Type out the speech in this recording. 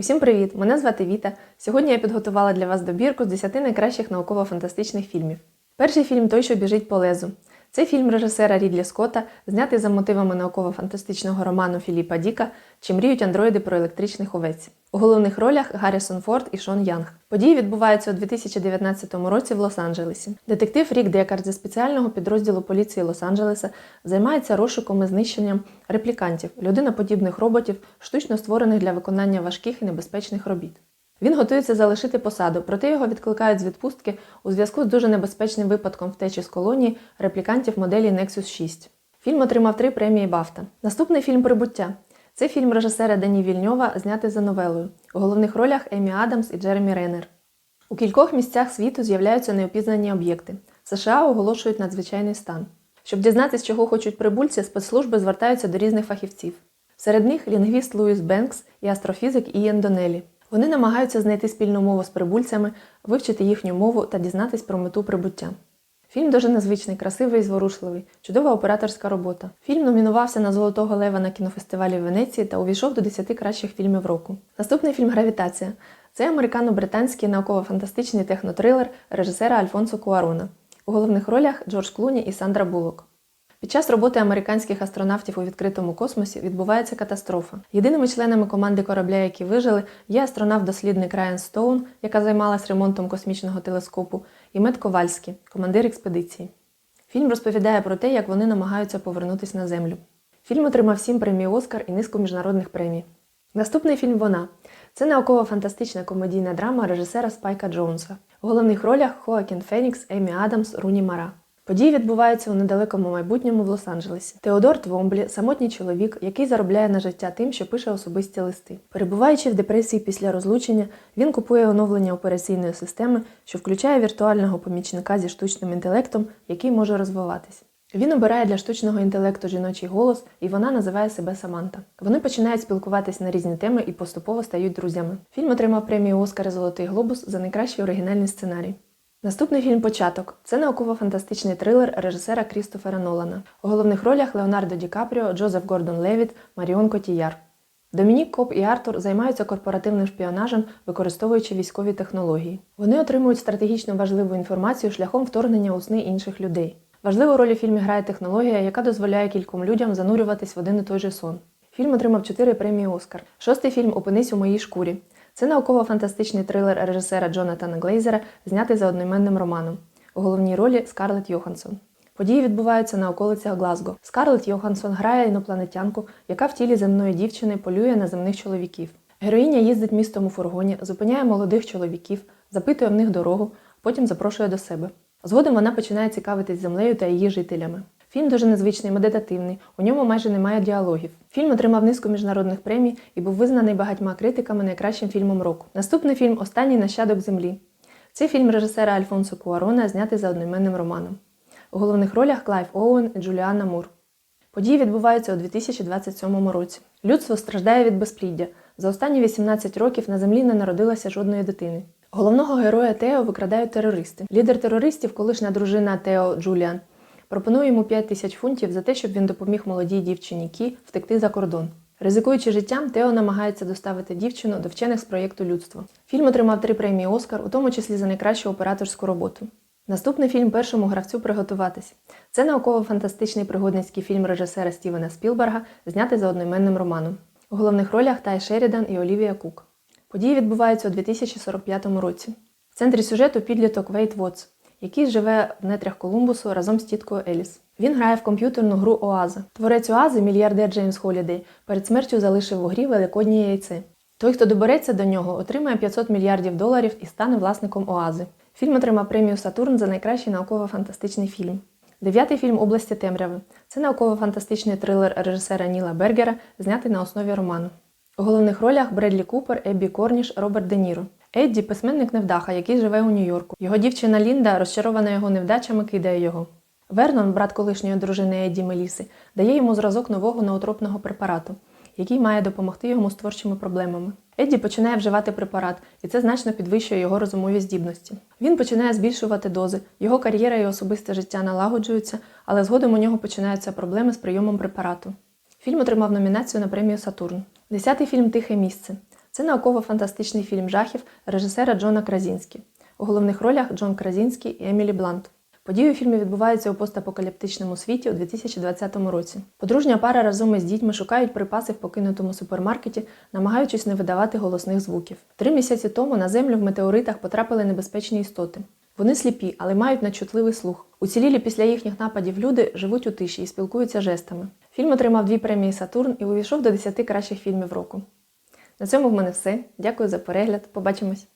Усім привіт! Мене звати Віта. Сьогодні я підготувала для вас добірку з 10 найкращих науково-фантастичних фільмів. Перший фільм Той, що біжить по лезу. Це фільм режисера Рідлі Скотта, знятий за мотивами науково-фантастичного роману Філіпа Діка Чи мріють андроїди про електричних овець. У головних ролях Гаррісон Форд і Шон Янг. Події відбуваються у 2019 році в Лос-Анджелесі. Детектив Рік Декард зі спеціального підрозділу поліції Лос-Анджелеса займається розшуком і знищенням реплікантів, людиноподібних роботів, штучно створених для виконання важких і небезпечних робіт. Він готується залишити посаду, проте його відкликають з відпустки у зв'язку з дуже небезпечним випадком втечі з колонії реплікантів моделі Nexus 6. Фільм отримав три премії Бафта. Наступний фільм Прибуття. Це фільм режисера Дені Вільньова, знятий за новелою. У головних ролях Емі Адамс і Джеремі Реннер. У кількох місцях світу з'являються неопізнані об'єкти. США оголошують надзвичайний стан. Щоб дізнатися, чого хочуть прибульці, спецслужби звертаються до різних фахівців. Серед них лінгвіст Луїс Бенкс і астрофізик Ієн Донелі. Вони намагаються знайти спільну мову з прибульцями, вивчити їхню мову та дізнатись про мету прибуття. Фільм дуже незвичний, красивий і зворушливий, чудова операторська робота. Фільм номінувався на Золотого Лева на кінофестивалі в Венеції та увійшов до 10 кращих фільмів року. Наступний фільм Гравітація. Це американо-британський науково-фантастичний технотрилер режисера Альфонсо Куарона. У головних ролях Джордж Клуні і Сандра Буллок. Під час роботи американських астронавтів у відкритому космосі відбувається катастрофа. Єдиними членами команди корабля, які вижили, є астронавт-дослідник Райан Стоун, яка займалась ремонтом космічного телескопу, і Мед Ковальський, командир експедиції. Фільм розповідає про те, як вони намагаються повернутися на Землю. Фільм отримав сім премій Оскар і низку міжнародних премій. Наступний фільм Вона це науково-фантастична комедійна драма режисера Спайка Джонса. У головних ролях Хоакін Фенікс, Емі Адамс, Руні Мара. Події відбуваються у недалекому майбутньому в Лос-Анджелесі. Теодор Твомблі самотній чоловік, який заробляє на життя тим, що пише особисті листи. Перебуваючи в депресії після розлучення, він купує оновлення операційної системи, що включає віртуального помічника зі штучним інтелектом, який може розвиватись. Він обирає для штучного інтелекту жіночий голос, і вона називає себе Саманта. Вони починають спілкуватись на різні теми і поступово стають друзями. Фільм отримав премію Оскар Золотий глобус за найкращий оригінальний сценарій. Наступний фільм Початок це науково-фантастичний трилер режисера Крістофера Нолана. У головних ролях Леонардо Ді Капріо, Джозеф Гордон Левіт, Маріон Котіяр. Домінік Коп і Артур займаються корпоративним шпіонажем, використовуючи військові технології. Вони отримують стратегічно важливу інформацію шляхом вторгнення у сни інших людей. Важливу роль у фільмі грає технологія, яка дозволяє кільком людям занурюватись в один і той же сон. Фільм отримав 4 премії Оскар. Шостий фільм Опинись у моїй шкурі. Це науково-фантастичний трилер режисера Джонатана Глейзера, знятий за одноіменним романом. У головній ролі Скарлетт Йоханссон. Події відбуваються на околицях Глазго. Скарлетт Йоханссон грає інопланетянку, яка в тілі земної дівчини полює на земних чоловіків. Героїня їздить містом у фургоні, зупиняє молодих чоловіків, запитує в них дорогу, потім запрошує до себе. Згодом вона починає цікавитись землею та її жителями. Фільм дуже незвичний, медитативний, у ньому майже немає діалогів. Фільм отримав низку міжнародних премій і був визнаний багатьма критиками найкращим фільмом року. Наступний фільм Останній нащадок землі. Це фільм режисера Альфонсо Куарона, знятий за одноіменним романом. У головних ролях Клайв Оуен і Джуліана Мур. Події відбуваються у 2027 році. Людство страждає від безпліддя. За останні 18 років на землі не народилося жодної дитини. Головного героя Тео викрадають терористи. Лідер терористів, колишня дружина Тео Джуліан, пропонує йому 5 тисяч фунтів за те, щоб він допоміг молодій дівчині Кі втекти за кордон. Ризикуючи життям, Тео намагається доставити дівчину до вчених з проєкту людство. Фільм отримав три премії Оскар, у тому числі за найкращу операторську роботу. Наступний фільм першому гравцю приготуватись. Це науково-фантастичний пригодницький фільм режисера Стівена Спілберга, знятий за одноіменним романом. У головних ролях Тай Шерідан і Олівія Кук. Події відбуваються у 2045 році. В центрі сюжету підліток Вейт Вотс, який живе в нетрях Колумбусу разом з тіткою Еліс. Він грає в комп'ютерну гру Оаза. Творець Оази, мільярдер Джеймс Холідей, перед смертю залишив у грі великоднє яйце. Той, хто добереться до нього, отримає 500 мільярдів доларів і стане власником Оази. Фільм отримав премію Сатурн за найкращий науково-фантастичний фільм. Дев'ятий фільм Області темряви. Це науково-фантастичний трилер режисера Ніла Бергера, знятий на основі роману. У головних ролях Бредлі Купер, Еббі Корніш, Роберт Де Ніро. Едді письменник невдаха, який живе у Нью-Йорку. Його дівчина Лінда, розчарована його невдачами, кидає його. Вернон, брат колишньої дружини Едді Меліси, дає йому зразок нового неотропного препарату, який має допомогти йому з творчими проблемами. Едді починає вживати препарат, і це значно підвищує його розумові здібності. Він починає збільшувати дози, його кар'єра і особисте життя налагоджуються, але згодом у нього починаються проблеми з прийомом препарату. Фільм отримав номінацію на премію Сатурн. Десятий фільм Тихе місце. Це науково-фантастичний фільм жахів режисера Джона Кразінські. У головних ролях Джон Кразінський і Емілі Блант. Події у фільмі відбуваються у постапокаліптичному світі у 2020 році. Подружня пара разом із дітьми шукають припаси в покинутому супермаркеті, намагаючись не видавати голосних звуків. Три місяці тому на землю в метеоритах потрапили небезпечні істоти. Вони сліпі, але мають надчутливий слух. Уцілілі після їхніх нападів люди живуть у тиші і спілкуються жестами. Фільм отримав дві премії Сатурн і увійшов до 10 кращих фільмів року. На цьому в мене все. Дякую за перегляд. Побачимось!